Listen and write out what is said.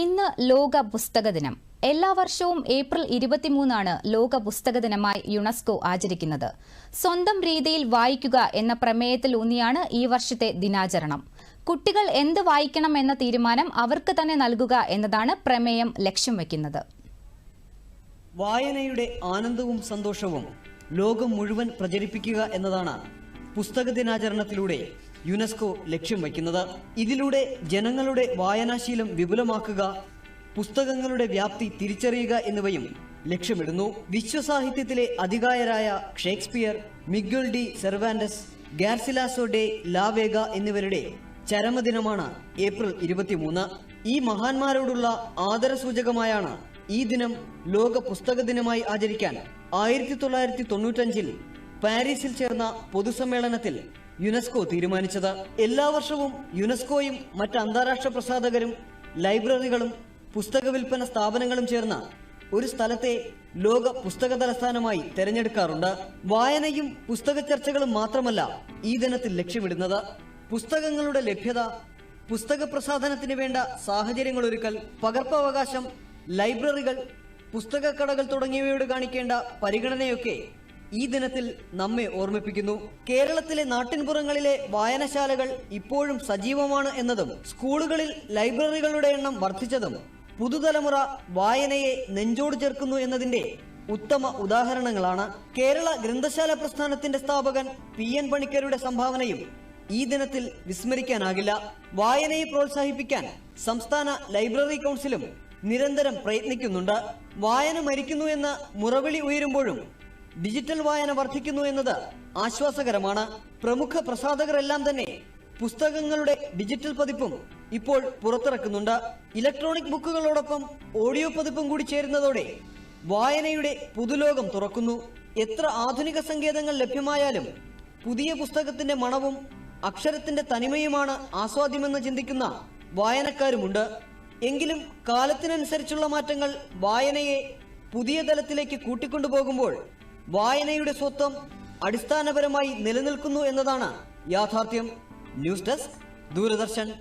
ഇന്ന് ലോക പുസ്തക ദിനം. എല്ലാ വർഷവും ഏപ്രിൽ ഇരുപത്തിമൂന്നാണ് ലോക പുസ്തക ദിനമായി യുനെസ്കോ ആചരിക്കുന്നത്. സ്വന്തം രീതിയിൽ വായിക്കുക എന്ന പ്രമേയത്തിൽ ഊന്നിയാണ് ഈ വർഷത്തെ ദിനാചരണം. കുട്ടികൾ എന്ത് വായിക്കണം എന്ന തീരുമാനം അവർക്ക് തന്നെ നൽകുക എന്നതാണ് പ്രമേയം ലക്ഷ്യം വയ്ക്കുന്നത് വായനയുടെ ആനന്ദവും സന്തോഷവും ലോകം മുഴുവൻ പ്രചരിപ്പിക്കുക എന്നതാണ് പുസ്തക ദിനാചരണത്തിലൂടെ യുനെസ്കോ ലക്ഷ്യം വയ്ക്കുന്നത്. ഇതിലൂടെ ജനങ്ങളുടെ വായനാശീലം വിപുലമാക്കുക പുസ്തകങ്ങളുടെ വ്യാപ്തി തിരിച്ചറിയുക എന്നിവയും ലക്ഷ്യമിടുന്നു. വിശ്വസാഹിത്യത്തിലെ അധികായരായ Shakespeare Miguel de Cervantes Garcilaso de la Vega എന്നിവരുടെ ചരമദിനമാണ് ഏപ്രിൽ ഇരുപത്തിമൂന്ന്. ഈ മഹാന്മാരോടുള്ള ആദരസൂചകമായാണ് ഈ ദിനം ലോക പുസ്തക ദിനമായി ആചരിക്കാൻ ആയിരത്തി തൊള്ളായിരത്തി തൊണ്ണൂറ്റഞ്ചിൽ പാരീസിൽ ചേർന്ന പൊതുസമ്മേളനത്തിൽ യുനെസ്കോ തീരുമാനിച്ചത്. എല്ലാ വർഷവും യുനെസ്കോയും മറ്റ് അന്താരാഷ്ട്ര പ്രസാധകരും ലൈബ്രറികളും പുസ്തക വിൽപ്പന സ്ഥാപനങ്ങളും ചേർന്ന ഒരു സ്ഥലത്തെ ലോക പുസ്തക തലസ്ഥാനമായി തെരഞ്ഞെടുക്കാറുണ്ട്. വായനയും പുസ്തക ചർച്ചകളും മാത്രമല്ല ഈ ദിനത്തിൽ ലക്ഷ്യമിടുന്നത്. പുസ്തകങ്ങളുടെ ലഭ്യത പുസ്തക പ്രസാധനത്തിന് വേണ്ട സാഹചര്യങ്ങൾ ഒരുക്കൽ പകർപ്പവകാശം ലൈബ്രറികൾ പുസ്തകക്കടകൾ തുടങ്ങിയവയോട് കാണിക്കേണ്ട പരിഗണനയൊക്കെ ഈ ദിനത്തിൽ നമ്മെ ഓർമ്മിപ്പിക്കുന്നു. കേരളത്തിലെ നാട്ടിൻപുറങ്ങളിലെ വായനശാലകൾ ഇപ്പോഴും സജീവമാണ് എന്നതും സ്കൂളുകളിൽ ലൈബ്രറികളുടെ എണ്ണം വർദ്ധിച്ചതും പുതുതലമുറ വായനയെ നെഞ്ചോട് ചേർക്കുന്നു എന്നതിന്റെ ഉത്തമ ഉദാഹരണങ്ങളാണ്. കേരള ഗ്രന്ഥശാല പ്രസ്ഥാനത്തിന്റെ സ്ഥാപകൻ പി എൻ പണിക്കരുടെ സംഭാവനയും ഈ ദിനത്തിൽ വിസ്മരിക്കാനാകില്ല. വായനയെ പ്രോത്സാഹിപ്പിക്കാൻ സംസ്ഥാന ലൈബ്രറി കൗൺസിലും നിരന്തരം പ്രയത്നിക്കുന്നുണ്ട്. വായന മരിക്കുന്നു എന്ന മുറവിളി ഉയരുമ്പോഴും ഡിജിറ്റൽ വായന വർദ്ധിക്കുന്നു എന്നത് ആശ്വാസകരമാണ്. പ്രമുഖ പ്രസാധകരെല്ലാം തന്നെ പുസ്തകങ്ങളുടെ ഡിജിറ്റൽ പതിപ്പും ഇപ്പോൾ പുറത്തിറക്കുന്നുണ്ട്. ഇലക്ട്രോണിക് ബുക്കുകളോടൊപ്പം ഓഡിയോ പതിപ്പും കൂടി ചേരുന്നതോടെ വായനയുടെ പുതുലോകം തുറക്കുന്നു. എത്ര ആധുനിക സങ്കേതങ്ങൾ ലഭ്യമായാലും പുതിയ പുസ്തകത്തിന്റെ മണവും അക്ഷരത്തിന്റെ തനിമയുമാണ് ആസ്വാദ്യമെന്ന് ചിന്തിക്കുന്ന വായനക്കാരുമുണ്ട്. എങ്കിലും കാലത്തിനനുസരിച്ചുള്ള മാറ്റങ്ങൾ വായനയെ പുതിയ തലത്തിലേക്ക് കൂട്ടിക്കൊണ്ടുപോകുമ്പോൾ വായനയുടെ സ്വത്വം അടിസ്ഥാനപരമായി നിലനിൽക്കുന്നു എന്നതാണ് യാഥാർത്ഥ്യം. News desk Doordarshan.